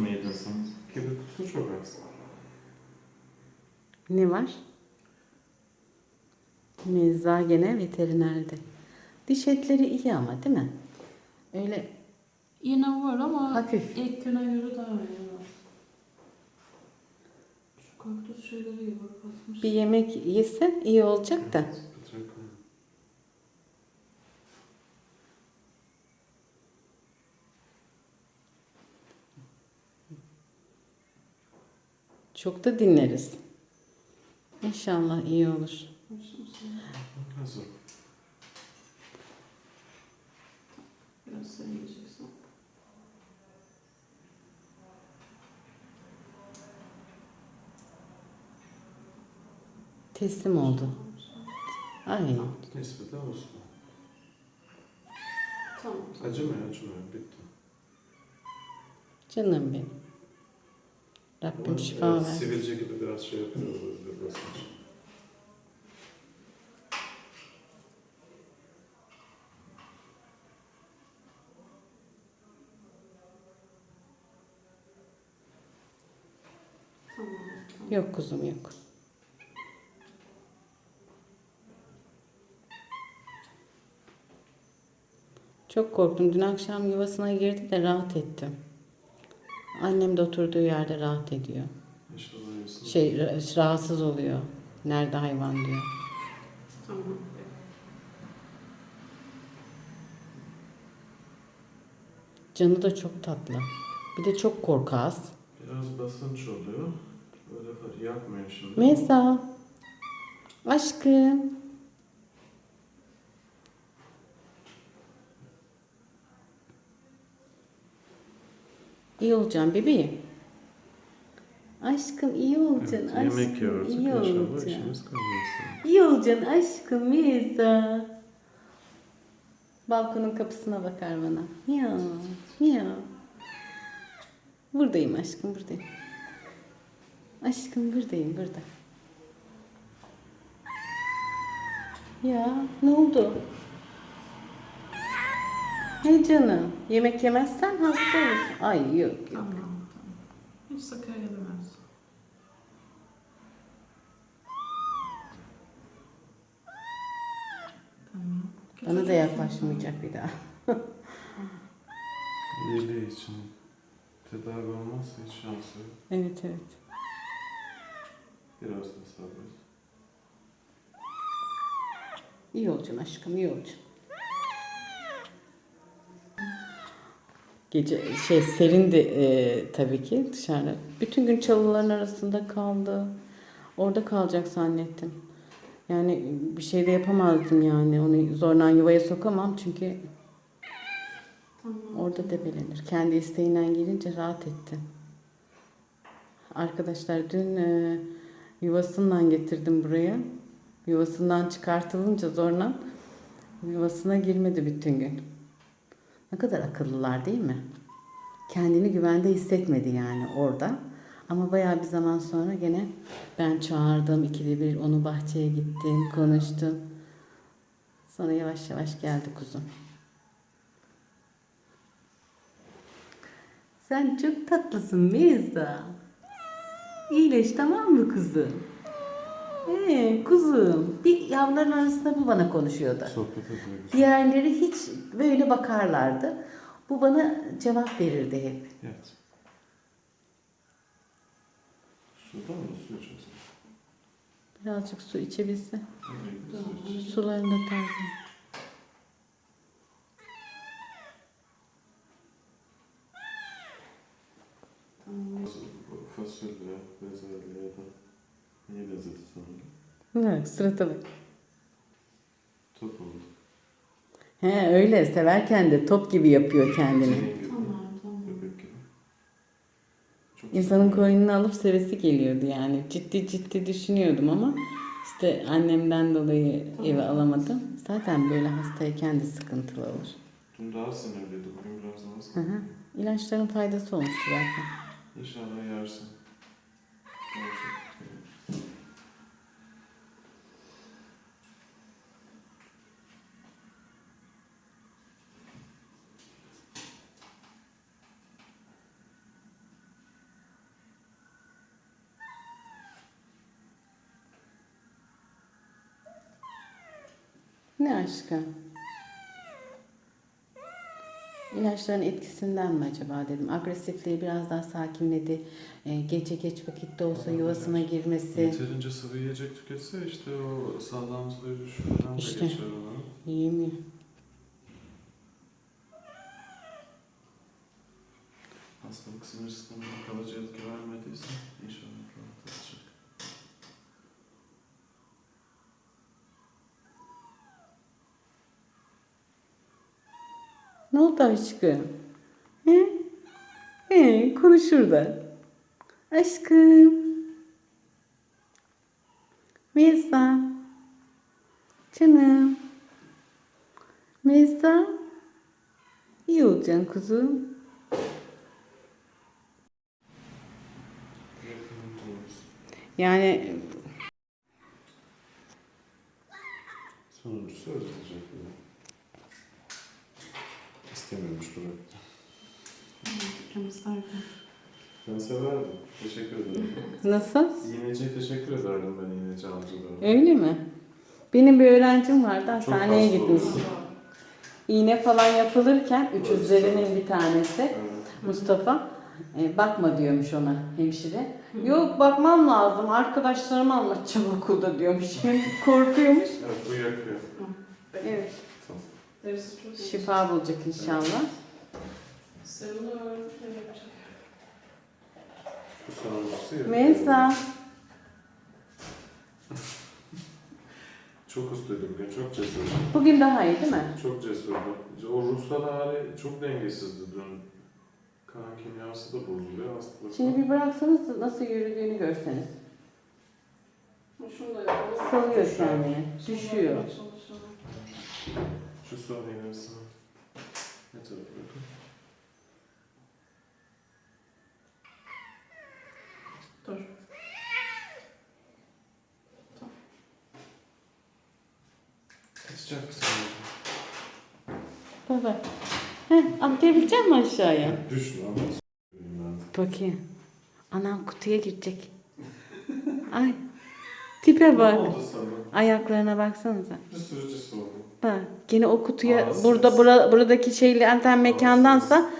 kutusu mu yedin sen? Kedi kutusu çok az. Ne var? Mezza gene veterinerde. Diş etleri iyi ama değil mi? Öyle Yine var ama Hafif. ilk güne göre daha iyi var. Şu kaktüs şeyleri iyi bak basmış. bir yemek yese iyi olacak da. Bırak onu. Çok da dinleriz. İnşallah iyi olur. Hazır. Biraz sen yiyeceksin. Teslim oldu. Ay Nispeten olsun. Tamam. Acımıyor acımıyor. Bitti. canım benim. Rabbim Ama, şifa evet, ver. Sivilce gibi biraz şey yapıyor. Yok kuzum yok. Çok korktum. Dün akşam yuvasına girdi de rahat ettim. Annem de oturduğu yerde rahat ediyor. Şey ra- rahatsız oluyor. Nerede hayvan diyor. Tamam. Canı da çok tatlı. Bir de çok korkaz. Biraz basınç oluyor. Böyle yapmıyor şimdi. Mesa. Aşkım. İyi olacaksın bebeğim. Aşkım iyi olacaksın. Evet, yemek aşkım, yiyoruz. iyi olacaksın. işimiz kalmasın. İyi olacaksın aşkım Mesa. Balkonun kapısına bakar bana. Miyav, miyav. Buradayım aşkım, buradayım. Aşkım buradayım, burada. Ya ne oldu? Hey canım, yemek yemezsen hasta olursun. Ay yok yok. Tamam. Tamam. Hiç sakın edemez. Tamam. Bana da yaklaşmayacak bir daha. İyiliği için tedavi olmazsa hiç şansı yok. Evet evet. Biraz da sabret. İyi olacaksın aşkım, iyi olacaksın. Gece şey serindi e, tabii ki dışarıda. Bütün gün çalıların arasında kaldı. Orada kalacak zannettim. Yani bir şey de yapamazdım yani. Onu zorla yuvaya sokamam çünkü orada debelenir. Kendi isteğinden gelince rahat etti. Arkadaşlar dün e, yuvasından getirdim buraya. Yuvasından çıkartılınca zorla yuvasına girmedi bütün gün. Ne kadar akıllılar değil mi? Kendini güvende hissetmedi yani orada. Ama bayağı bir zaman sonra gene ben çağırdım. ikide bir onu bahçeye gittim, konuştum. Sonra yavaş yavaş geldi kuzum. Sen çok tatlısın Mirza. İyileş tamam mı kuzum? Ee, kuzum. Bir yavruların arasında bu bana konuşuyordu. Sohbet ediyoruz. Diğerleri hiç böyle bakarlardı. Bu bana cevap verirdi hep. Yat. Sudan mı su içeceksin? Birazcık su içebilse. Sularını da taze. Bu Fasulye, bezelye ya da niye lezzeti sanırım? Bak surata bak. Top oldu. He öyle severken de top gibi yapıyor kendini. Gibi. Tamam. Tamam. İnsanın koynunu alıp sevesi geliyordu yani. Ciddi ciddi düşünüyordum ama işte annemden dolayı eve alamadım. Zaten böyle hastayken de sıkıntılı olur. Dün daha sinirliydi, bugün biraz daha Hı sinirli. hı. İlaçların faydası olmuş zaten. İnşallah yersin. Olacak. Ne aşkı? İlaçların etkisinden mi acaba dedim. Agresifliği biraz daha sakinledi. Ee, gece geç vakitte olsa yuvasına girmesi. Yeterince sıvı yiyecek tüketse işte o sağlamlığı düşürden de İşte. geçer ona. Yiyemiyor. Hastalık sinir sistemine kalıcı etki vermediyse inşallah rahatlatacak. Ne oldu aşkım? He? He, konuşur da. Aşkım. Meza. Canım. Meza. İyi olacaksın kuzum. Yani Sonuncusu ödeyecek. İstemiyormuş bırak. Fikrimiz derken. Ben severdim. Teşekkür ederim. nasıl? İğneciye teşekkür ederdim ben iğneci amcalara. Öyle mi? Benim bir öğrencim vardı hastaneye hasta gitmiş. oldu. İğne falan yapılırken üçüzlerinin bir tanesi Evet. Mustafa e, bakma diyormuş ona hemşire. Yok bakmam lazım arkadaşlarıma anlatacağım okulda diyormuş. Korkuyormuş. Evet bu yakıyor. Evet. Derisi çok iyi. Şifa bulacak inşallah. Sevini öğrenip ne yapacak? Bu sonuncusu yakıyor. Meysa. Çok usluydu bugün. Çok cesurdu. Bugün daha iyi değil mi? Çok cesurdu. O ruhsal hali çok dengesizdi dün. Kan kimyası da bozuluyor hastalıkla. Şimdi bir bıraksanız nasıl yürüdüğünü görseniz. Şunu da yapalım. Salıyor Düşüyor. kendini. Düşüyor. Çalışalım. Şu son iğnesini. Ne tarafa bakın? Dur. Kaçacak mısın? Baba. Heh, atlayabilecek misin aşağıya? Düşme ama. Bakayım. Anam kutuya girecek. Ay. Tipe Ne bak. oldu sana? Ayaklarına baksanıza. Bir sürücüsü oldu. Bak gene o kutuya Ağzı. burada bura, buradaki şeyli anten mekandansa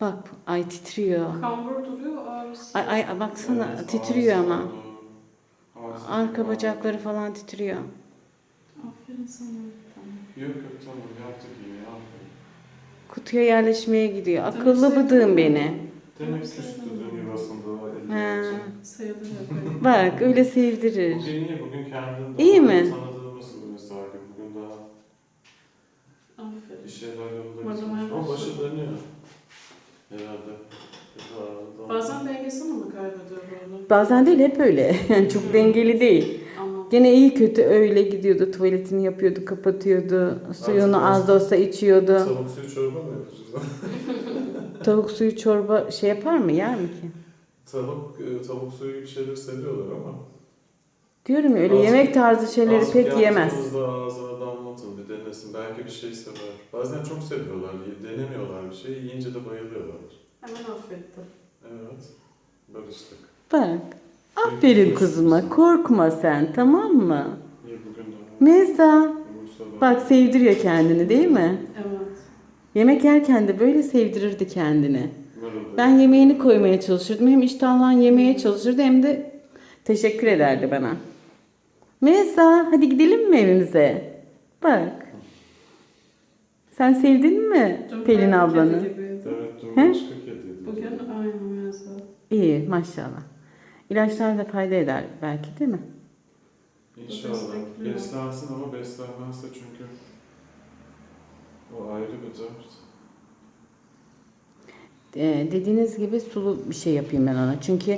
bak ay titriyor. Kambur duruyor ağrısı. Ay ay baksana Evet, titriyor ağzı ama. oldu. Ağzı Arka oldu. bacakları falan titriyor. Aferin sana. Tamam. Yok yok tamam yaptık iyi aferin. Kutuya yerleşmeye gidiyor. Akıllı bıdığım beni. Demek küstü He. Sayılır ya. Bak öyle sevdirir. Bugün iyi, bugün kendini İyi mi? tanıdığımız mesela bugün daha bir Aferin. şeyler yolunda Barınmaya gitmiş. Ama başı dönüyor. Herhalde. Daha- daha- Bazen dengesini mi kaybediyor böyle? Bazen değil hep öyle. Yani çok dengeli değil. Gene iyi kötü öyle gidiyordu. Tuvaletini yapıyordu, kapatıyordu. Suyunu Artık az da olsa içiyordu. Tavuk suyu çorba mı yapacağız? Tavuk suyu çorba şey yapar mı? Yer mi ki? Tavuk, e, tavuk suyu gibi şeyleri seviyorlar ama. Diyorum ya öyle Az- yemek tarzı şeyleri az pek yemez. yaptığınızda ağzına damlatın bir denesin. Belki bir şey sever. Bazen çok seviyorlar. Denemiyorlar bir şey. Yiyince de bayılıyorlar. Hemen affettim. Evet. Barıştık. Bak. Aferin kuzuma. Korkma sen tamam mı? İyi bugün de. Meza. Bursa'da. Bak sevdiriyor kendini değil mi? Evet. Yemek yerken de böyle sevdirirdi kendini. Ben yemeğini koymaya çalışırdım. Hem iştahlan yemeye çalışırdı hem de teşekkür ederdi bana. Meza hadi gidelim mi evimize? Bak. Sen sevdin mi Dün Pelin ablanı? Evet, dün He? başka kediydi. Bugün aynı mevzu. İyi maşallah. İlaçlar da fayda eder belki değil mi? İnşallah. Beslensin ama beslenmezse çünkü o ayrı bir dert. Ee, dediğiniz gibi sulu bir şey yapayım ben ona. Çünkü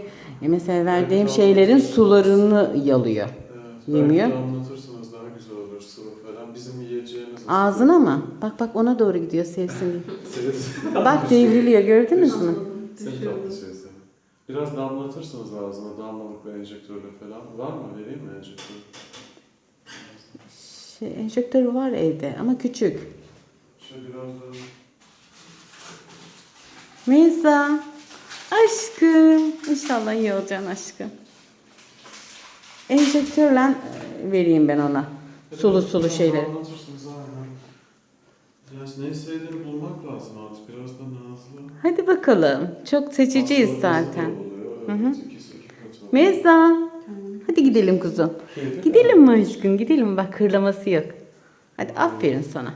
e, mesela verdiğim Evet, şeylerin sularını yalıyor. Evet, Yemiyor. Belki damlatırsınız daha güzel olur sıvı falan. Bizim yiyeceğimiz Ağzına mı? Bak bak ona doğru gidiyor sevsin. Bak devriliyor gördünüz mü? Tatlı şey. Biraz damlatırsınız ağzına damlalık ve enjektörle falan. Var mı? Vereyim mi enjektör? Şey, enjektörü var evde ama küçük. Şöyle biraz daha... Meysa. Aşkım. İnşallah iyi olacaksın aşkım. Enjektörle e, vereyim ben ona. Sulu sulu şeyleri. Yani neyi sevdiğini bulmak lazım artık. Biraz da nazlı. Hadi bakalım. Çok seçiciyiz Hastalarımız da zaten. Hı hı. Kendini Hadi gidelim kuzum. Gidelim mi aşkım? Gidelim bak hırlaması yok. Hadi aferin sana.